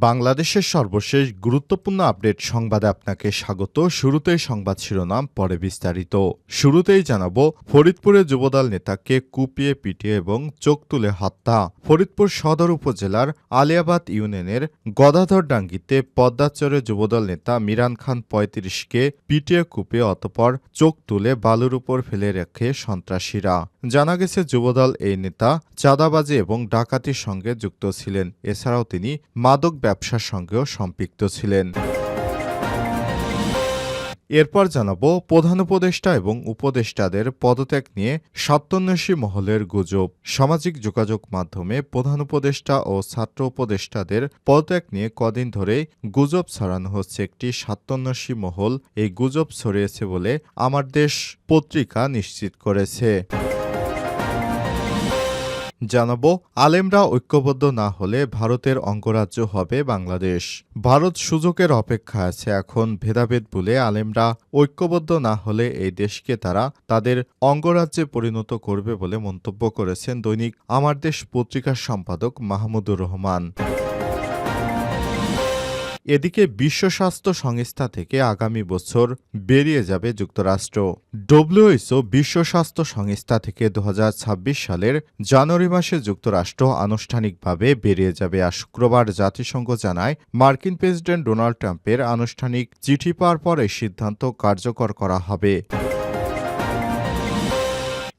বাংলাদেশের সর্বশেষ গুরুত্বপূর্ণ আপডেট সংবাদে আপনাকে স্বাগত। শুরুতেই সংবাদ শিরোনাম, পরে বিস্তারিত। শুরুতেই জানাব, ফরিদপুরে যুবদল নেতাকে কুপিয়ে পিটিয়ে এবং চোখ তুলে হত্যা। ফরিদপুর সদর উপজেলার আলিয়াবাদ ইউনিয়নের গদাধর ডাঙ্গিতে পদ্মাচরে যুবদল নেতা মিরান খান পঁয়ত্রিশকে পিটিয়ে কুপিয়ে অতপর চোখ তুলে বালুর উপর ফেলে রেখে সন্ত্রাসীরা। জানা গেছে, যুবদল এই নেতা চাঁদাবাজি এবং ডাকাতির সঙ্গে যুক্ত ছিলেন। এছাড়াও তিনি মাদক ব্যবসার সঙ্গেও সম্পৃক্ত ছিলেন। এরপর জানাব প্রধান উপদেষ্টা এবং উপদেষ্টাদের পদত্যাগ নিয়ে সপ্তন্যাসী মহলের গুজব। সামাজিক যোগাযোগ মাধ্যমে প্রধান উপদেষ্টা ও ছাত্র উপদেষ্টাদের পদত্যাগ নিয়ে কদিন ধরে গুজব ছড়ানো হচ্ছে একটি সাতান্যাসী মহল। এই গুজব ছড়িয়েছে বলে আমার দেশ পত্রিকা নিশ্চিত করেছে। জানাব, আলেমরা ঐক্যবদ্ধ না হলে ভারতের অঙ্গরাজ্য হবে বাংলাদেশ। ভারত সুযোগের অপেক্ষা আছে এখন ভেদাভেদ বলে আলেমরা ঐক্যবদ্ধ না হলে এই দেশকে তারা তাদের অঙ্গরাজ্যে পরিণত করবে বলে মন্তব্য করেছেন দৈনিক আমার দেশ পত্রিকার সম্পাদক মাহমুদুর রহমান। এদিকে বিশ্ব স্বাস্থ্য সংস্থা থেকে আগামী বছর বেরিয়ে যাবে যুক্তরাষ্ট্র। ডব্লিউএইচও বিশ্ব স্বাস্থ্য সংস্থা থেকে দু হাজার ছাব্বিশ সালের জানুয়ারি মাসে যুক্তরাষ্ট্র আনুষ্ঠানিকভাবে বেরিয়ে যাবে আর শুক্রবার জাতিসংঘ জানায় মার্কিন প্রেসিডেন্ট ডোনাল্ড ট্রাম্পের আনুষ্ঠানিক চিঠি পাওয়ার পর এই সিদ্ধান্ত কার্যকর করা হবে।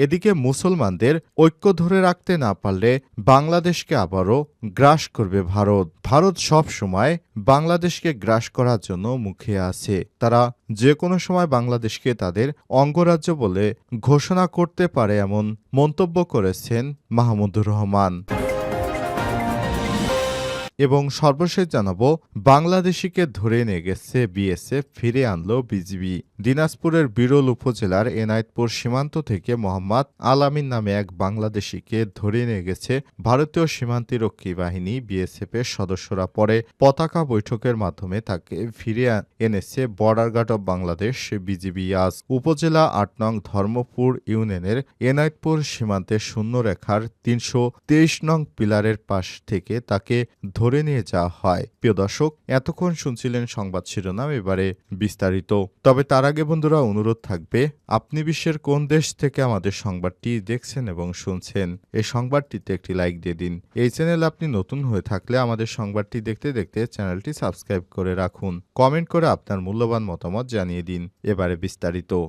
এদিকে মুসলমানদের ঐক্য ধরে রাখতে না পারলে বাংলাদেশকে আবারও গ্রাস করবে ভারত। ভারত সব সময় বাংলাদেশকে গ্রাস করার জন্য মুখে আছে। তারা যে কোনো সময় বাংলাদেশকে তাদের অঙ্গরাজ্য বলে ঘোষণা করতে পারে এমন মন্তব্য করেছেন মাহমুদুর রহমান। এবং সর্বশেষ জানাব, বাংলাদেশিকে ধরে নিয়ে গেছে বিএসএফ, ফিরে আনলো বিজিবি। দিনাজপুরের বিরল উপজেলার এনায়েতপুর সীমান্ত থেকে মোহাম্মদ আলামিন নামে এক বাংলাদেশিকে ধরে নিয়ে গেছে ভারতীয় সীমান্তিরক্ষী বাহিনী। বিএসএফ এর সদস্যরা পরে পতাকা বৈঠকের মাধ্যমে তাকে ফিরে এনেছে border guard of Bangladesh, BGB. আজ উপজেলা আট নং ধর্মপুর ইউনিয়নের এনায়েতপুর সীমান্তে শূন্য রেখার তিনশো তেইশ নং পিলারের পাশ থেকে তাকে ধরে নিয়ে যাওয়া হয়। প্রিয় দর্শক, এতক্ষণ শুনছিলেন সংবাদ শিরোনাম, এবারে বিস্তারিত। তবে তার আগে বন্ধুরা, অনুরোধ থাকবে, আপনি বিশ্বের কোন দেশ থেকে আমাদের সংবাদটি দেখছেন এবং শুনছেন? এই সংবাদটিতে একটি লাইক দিয়ে দিন। এই চ্যানেল আপনি নতুন হয়ে থাকলে আমাদের সংবাদটি দেখতে দেখতে চ্যানেলটি সাবস্ক্রাইব করে রাখুন। কমেন্ট করে আপনার মূল্যবান মতামত জানিয়ে দিন। এবারে বিস্তারিত।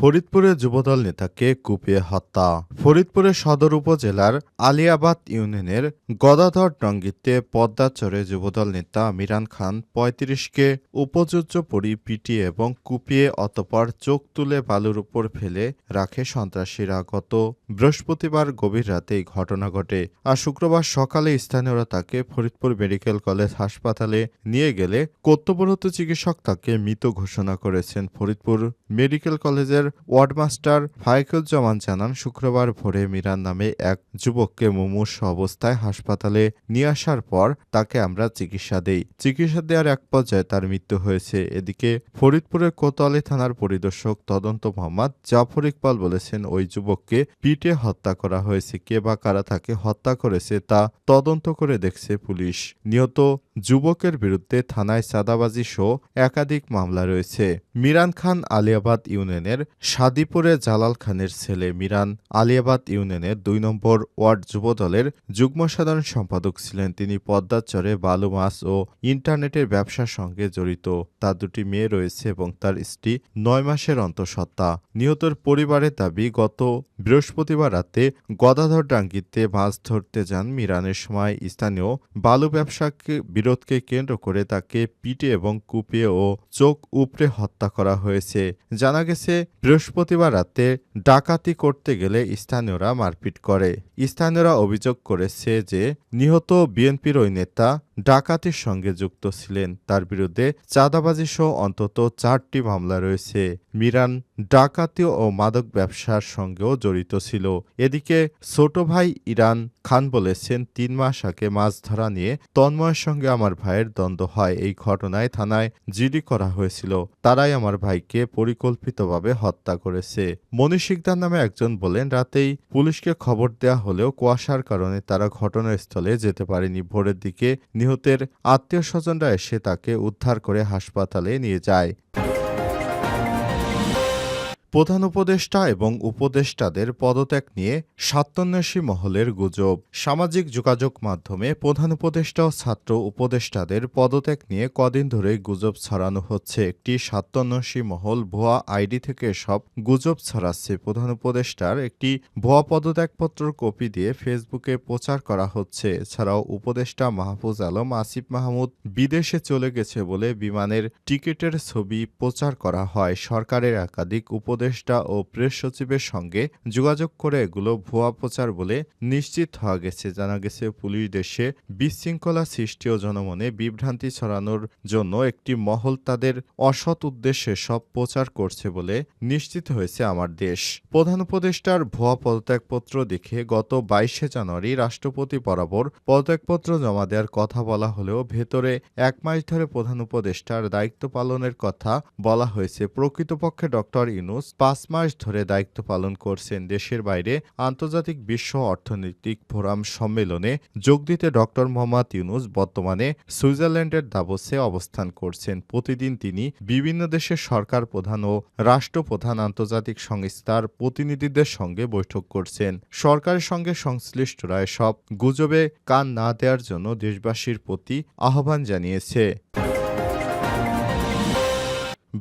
ফরিদপুরে যুবদল নেতাকে কুপিয়ে হত্যা। ফরিদপুরের সদর উপজেলার আলিয়াবাদ ইউনিয়নের গদাধর টঙ্গিতে পদ্মাচরে যুবদল নেতা মিরান খান পঁয়ত্রিশকে উপযোজ্য পরি পিটিয়ে এবং কুপিয়ে অতপর চোখ তুলে বালুর উপর ফেলে রাখে সন্ত্রাসীরা। গত বৃহস্পতিবার গভীর রাতে এই ঘটনা ঘটে। আর শুক্রবার সকালে স্থানীয়রা তাকে ফরিদপুর মেডিকেল কলেজ হাসপাতালে নিয়ে গেলে কর্তব্যরত চিকিৎসক তাকে মৃত ঘোষণা করেছেন। ফরিদপুর মেডিকেল কলেজের ওয়ার্ডমাস্টার ফাইকুজ্জামান জানান, শুক্রবার ভোরে মিরান নামে এক যুবককে মুমূর্ষ অবস্থায় হাসপাতালে নিয়ে আসার পর তাকে আমরা চিকিৎসা দেই। চিকিৎসা দেওয়ার এক পর্যায়ে তার মৃত্যু হয়েছে। এদিকে ফরিদপুরের কোতোয়ালি থানার পরিদর্শক তদন্ত মোহাম্মদ জাফর ইকবাল বলেছেন, ওই যুবককে পিটে হত্যা করা হয়েছে। কে বা কারা তাকে হত্যা করেছে তা তদন্ত করে দেখছে পুলিশ। নিহত যুবকের বিরুদ্ধে থানায় চাঁদাবাজি সহ একাধিক মামলা রয়েছে। মিরান খান আলিয়াবাদ ইউনিয়নের সাদিপুরে জালাল খানের ছেলে মিরান আলিয়াবাদ ইউনিয়নের দুই নম্বর ওয়ার্ড যুবদলের যুগ্ম সাধারণ সম্পাদক ছিলেন। তিনি পদ্মাচরে বালু মাছ ও ইন্টারনেটের ব্যবসার সঙ্গে জড়িত। তার দুটি মেয়ে রয়েছে এবং তার স্ত্রী নয় মাসের অন্তঃসত্ত্বা। নিহতর পরিবারের দাবি, গত বৃহস্পতিবার রাতে গদাধর ডাঙ্গিতে মাছ ধরতে যান মিরানের সময় স্থানীয় বালু ব্যবসাকে বিরোধকে কেন্দ্র করে তাকে পিটে এবং কুপিয়ে ও চোখ উপড়ে হত্যা করা হয়েছে। জানা গেছে, বৃহস্পতিবার রাতে ডাকাতি করতে গেলে স্থানীয়রা মারপিট করে। স্থানীয়রা অভিযোগ করেছে যে, নিহত বিএনপির ওই নেতা ডাকাতির সঙ্গে যুক্ত ছিলেন। তার বিরুদ্ধে চাঁদাবাজি সহ অন্তত চারটি মামলা রয়েছে। মিরান ডাকাতি ও মাদক ব্যবসার সঙ্গেও জড়িত ছিল। এদিকে ছোট ভাই ইরান খান বলেছেন, তিন মাস আগে মাছ ধরা নিয়ে তন্ময়ের সঙ্গে আমার ভাইয়ের দ্বন্দ্ব হয়। এই ঘটনায় থানায় জিডি করা হয়েছিল। তারাই আমার ভাইকে পরিকল্পিতভাবে হত্যা করেছে। মনীষ শিকদার নামে একজন বলেন, রাতেই পুলিশকে খবর দেয়া হলেও কুয়াশার কারণে তারা ঘটনাস্থলে যেতে পারেনি। ভোরের দিকে নিহতের আত্মীয় স্বজনরা এসে তাকে উদ্ধার করে হাসপাতালে নিয়ে যায়। প্রধান উপদেষ্টা এবং উপদেষ্টাদের পদত্যাগ নিয়ে স্বাত্তন্বেষী মহলের গুজব। সামাজিক যোগাযোগ মাধ্যমে প্রধান উপদেষ্টা ও ছাত্র উপদেষ্টাদের পদত্যাগ নিয়ে কদিন ধরেই গুজব ছড়ানো হচ্ছে। একটি স্বাত্তন্বেষী মহল ভুয়া আইডি থেকে সব গুজব ছড়াচ্ছে। প্রধান উপদেষ্টার একটি ভুয়া পদত্যাগপত্র কপি দিয়ে ফেসবুকে প্রচার করা হচ্ছে। এছাড়াও উপদেষ্টা মাহফুজ আলম, আসিফ মাহমুদ বিদেশে চলে গেছে বলে বিমানের টিকিটের ছবি প্রচার করা হয়। সরকারের একাধিক উপদেষ্টা ও প্রেস সচিবের সঙ্গে যোগাযোগ করে এগুলো ভুয়া প্রচার বলে নিশ্চিত হওয়া গেছে। জানা গেছে, পুলিশ দেশে বিশৃঙ্খলা সৃষ্টি ও জনমনে বিভ্রান্তি ছড়ানোর জন্য একটি মহল তাদের অসৎ উদ্দেশ্যে সব প্রচার করছে বলে নিশ্চিত হয়েছে আমার দেশ। প্রধান উপদেষ্টার ভুয়া পদত্যাগপত্র দেখে গত বাইশে জানুয়ারি রাষ্ট্রপতি বরাবর পদত্যাগপত্র জমা দেওয়ার কথা বলা হলেও ভেতরে এক মাস ধরে প্রধান উপদেষ্টার দায়িত্ব পালনের কথা বলা হয়েছে। প্রকৃতপক্ষে ডক্টর ইনুস পাঁচ মাস ধরে দায়িত্ব পালন করছেন দেশের বাইরে আন্তর্জাতিক বিশ্ব অর্থনৈতিক ফোরাম সম্মেলনে যোগ দিতে ডক্টর মোহাম্মদ ইউনুস বর্তমানে সুইজারল্যান্ডের দাবোসে অবস্থান করছেন। প্রতিদিন তিনি বিভিন্ন দেশের সরকার প্রধান ও রাষ্ট্রপ্রধান আন্তর্জাতিক সংস্থার প্রতিনিধিদের সঙ্গে বৈঠক করছেন। সরকারের সঙ্গে সংশ্লিষ্টরা সব গুজবে কান না দেওয়ার জন্য দেশবাসীর প্রতি আহ্বান জানিয়েছে।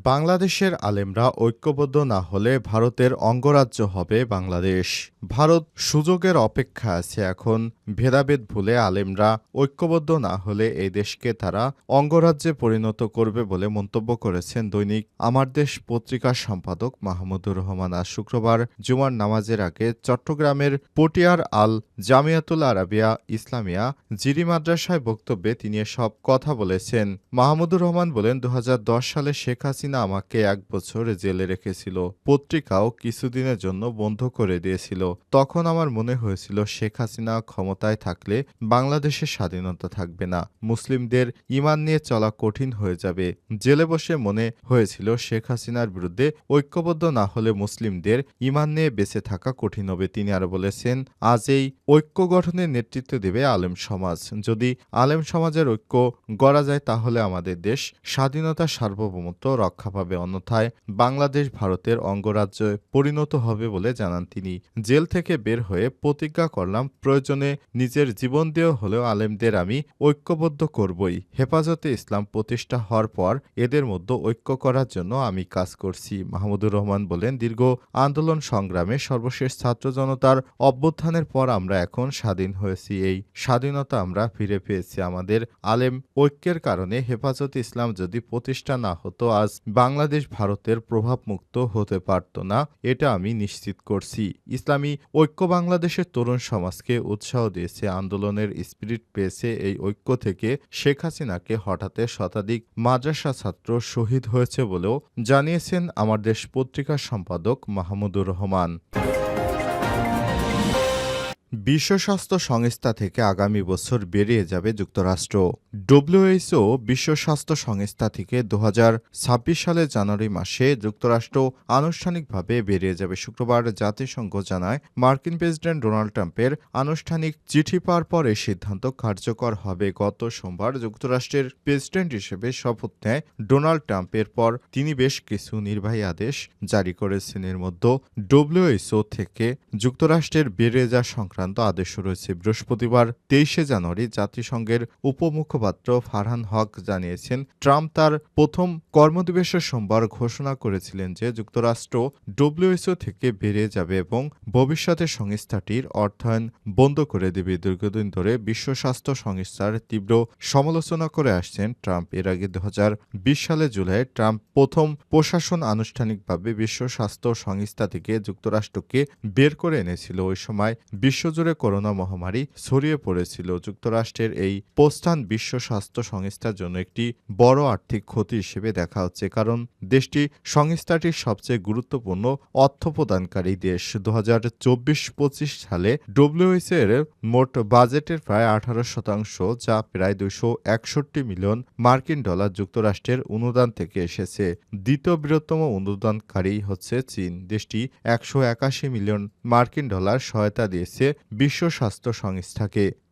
বাংলাদেশের আলেমরা ঐক্যবদ্ধ না হলে ভারতের অঙ্গরাজ্য হবে বাংলাদেশ। ভারত সুযোগের অপেক্ষা আছে এখন। ভেদাভেদ ভুলে আলেমরা ঐক্যবদ্ধ না হলে এই দেশকে তারা অঙ্গরাজ্যে পরিণত করবে বলে মন্তব্য করেছেন দৈনিক আমার দেশ পত্রিকার সম্পাদক মাহমুদুর রহমান। আজ শুক্রবার জুমার নামাজের আগে চট্টগ্রামের পটিয়ার আল জামিয়াতুল আরাবিয়া ইসলামিয়া জিরি মাদ্রাসায় বক্তব্যে তিনি সব কথা বলেছেন। মাহমুদুর রহমান বলেন দু হাজার দশ সালে শেখ হাসিনা আমাকে এক বছর জেলে রেখেছিল, পত্রিকাও কিছুদিনের জন্য বন্ধ করে দিয়েছিল। তখন আমার মনে হয়েছিল শেখ হাসিনা ক্ষমতায় থাকলে বাংলাদেশের স্বাধীনতা থাকবে না। মুসলিমদের ইমান নিয়ে চলা কঠিন হয়ে যাবে। জেলে বসে মনে হয়েছিল শেখ হাসিনার বিরুদ্ধে ঐক্যবদ্ধ না হলে মুসলিমদের ইমান নিয়ে বেঁচে থাকা কঠিন হবে। তিনি আরও বলেছেন, আজ এই ঐক্য গঠনের নেতৃত্ব দেবে আলেম সমাজ। যদি আলেম সমাজের ঐক্য গড়া যায় তাহলে আমাদের দেশ স্বাধীনতা সার্বভৌমত্ব রক্ষা পাবে অন্যথায় বাংলাদেশ ভারতের অঙ্গরাজ্যে পরিণত হবে বলে জানান তিনি। জেল থেকে বের হয়ে প্রতিজ্ঞা করলাম, প্রয়োজনে নিজের জীবন দিয়েও হলেও আলেমদের আমি ঐক্যবদ্ধ করবই। হেফাজতে ইসলাম প্রতিষ্ঠা হওয়ার পর এদের মধ্যে ঐক্য করার জন্য আমি কাজ করছি, মাহমুদুর রহমান বলেন। দীর্ঘ আন্দোলন সংগ্রামে সর্বশেষ ছাত্র জনতার অভ্যুত্থানের পর আমরা এখন স্বাধীন হয়েছি। এই স্বাধীনতা আমরা ফিরে পেয়েছি। আমাদের আলেম ঐক্যের কারণে হেফাজতে ইসলাম যদি প্রতিষ্ঠা না হতো, আজ বাংলাদেশ ভারতের প্রভাবমুক্ত হতে পারত না, এটা আমি নিশ্চিত করছি। ইসলামী ঐক্য বাংলাদেশের তরুণ সমাজকে উৎসাহ দিয়েছে, আন্দোলনের স্পিরিট পেয়েছে এই ঐক্য থেকে। শেখ হাসিনাকে হঠাতে শতাধিক মাদ্রাসা ছাত্র শহীদ হয়েছে বলেও জানিয়েছেন আমার দেশ পত্রিকার সম্পাদক মাহমুদুর রহমান। বিশ্ব স্বাস্থ্য সংস্থা থেকে আগামী বছর বেরিয়ে যাবে যুক্তরাষ্ট্র। ডব্লিউএইচও বিশ্ব স্বাস্থ্য সংস্থা থেকে দু হাজার ছাব্বিশ সালের জানুয়ারি মাসে যুক্তরাষ্ট্র আনুষ্ঠানিকভাবে বেরিয়ে যাবে। শুক্রবার জাতিসংঘ জানায়, মার্কিন প্রেসিডেন্ট ডোনাল্ড ট্রাম্পের আনুষ্ঠানিক চিঠি পাওয়ার পর এই সিদ্ধান্ত কার্যকর হবে। গত সোমবার যুক্তরাষ্ট্রের প্রেসিডেন্ট হিসেবে শপথ নেয় ডোনাল্ড ট্রাম্পের পর তিনি বেশ কিছু নির্বাহী আদেশ জারি করেছেন। এর মধ্যে ডব্লিউএইচও থেকে যুক্তরাষ্ট্রের বেরিয়ে যাওয়া সংক্রান্ত আদেশ রয়েছে। বৃহস্পতিবার তেইশে জানুয়ারি জাতিসংঘের উপমুখপাত্র ফারহান হক জানিয়েছেন, ট্রাম্প তার প্রথম কর্মদিবসের সোমবার ঘোষণা করেছিলেন যে যুক্তরাষ্ট্র ডব্লিউএসও থেকে বেরিয়ে যাবে এবং ভবিষ্যতে সংস্থাটির অর্থায়ন বন্ধ করে দেবে। দীর্ঘদিন ধরে বিশ্ব স্বাস্থ্য সংস্থার তীব্র সমালোচনা করে আসছেন ট্রাম্প। এর আগে দু হাজার বিশ সালে জুলাই ট্রাম্প প্রথম প্রশাসন আনুষ্ঠানিকভাবে বিশ্ব স্বাস্থ্য সংস্থা থেকে যুক্তরাষ্ট্রকে বের করে এনেছিল। ওই সময় বিশ্বজুড়ে করোনা মহামারী ছড়িয়ে পড়েছিল। যুক্তরাষ্ট্রের এই প্রস্থান বিশ্ব স্বাস্থ্য সংস্থার জন্য একটি বড় আর্থিক ক্ষতি হিসেবে দেখা হচ্ছে, কারণ দেশটি সংস্থাটির সবচেয়ে গুরুত্বপূর্ণ অর্থ প্রদানকারী দেশ। দু হাজার চব্বিশ পঁচিশ সালে ডব্লিউএইচও এর মোট বাজেটের প্রায় আঠারো শতাংশ, যা প্রায় দুশো একষট্টি মিলিয়ন মার্কিন ডলার যুক্তরাষ্ট্রের অনুদান থেকে এসেছে। দ্বিতীয় বৃহত্তম অনুদানকারী হচ্ছে চীন। দেশটি একশো একাশি মিলিয়ন মার্কিন ডলার সহায়তা দিয়েছে বিশ্ব স্বাস্থ্য সংস্থাকে।